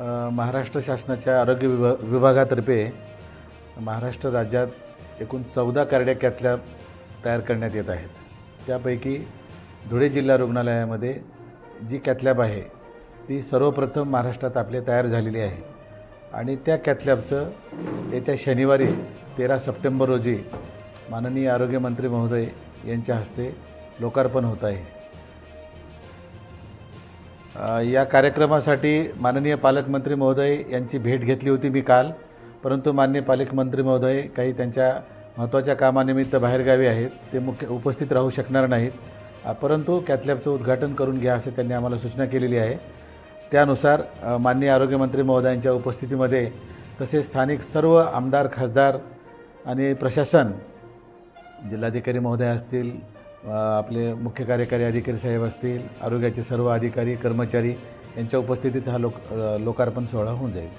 महाराष्ट्र शासनाच्या आरोग्य विभा विभागातर्फे महाराष्ट्र राज्यात एकूण चौदा कार्ड्या कॅथल्या तयार करण्यात येत आहेत. त्यापैकी धुळे जिल्हा रुग्णालयामध्ये जी कॅथलॅब आहे ती सर्वप्रथम महाराष्ट्रात आपले तयार झालेली आहे. आणि त्या कॅथलॅबचं येत्या शनिवारी तेरा सप्टेंबर रोजी माननीय आरोग्यमंत्री महोदय यांच्या हस्ते लोकार्पण होत आहे. या कार्यक्रमासाठी माननीय पालकमंत्री महोदय यांची भेट घेतली होती मी काल. परंतु माननीय पालकमंत्री महोदय काही त्यांच्या महत्त्वाच्या कामानिमित्त बाहेरगावी आहेत. ते मुख्य उपस्थित राहू शकणार नाहीत. परंतु कॅथलॅबचं उद्घाटन करून घ्या असं त्यांनी आम्हाला सूचना केलेली आहे. त्यानुसार माननीय आरोग्यमंत्री महोदयांच्या उपस्थितीमध्ये तसेच स्थानिक सर्व आमदार खासदार आणि प्रशासन जिल्हाधिकारी महोदय असतील आपले मुख्य कार्यकारी अधिकारी साहेब असतील आरोग्याचे सर्व अधिकारी कर्मचारी यांच्या उपस्थितीत हा लोक लोकार्पण सोहळा होऊन जाईल.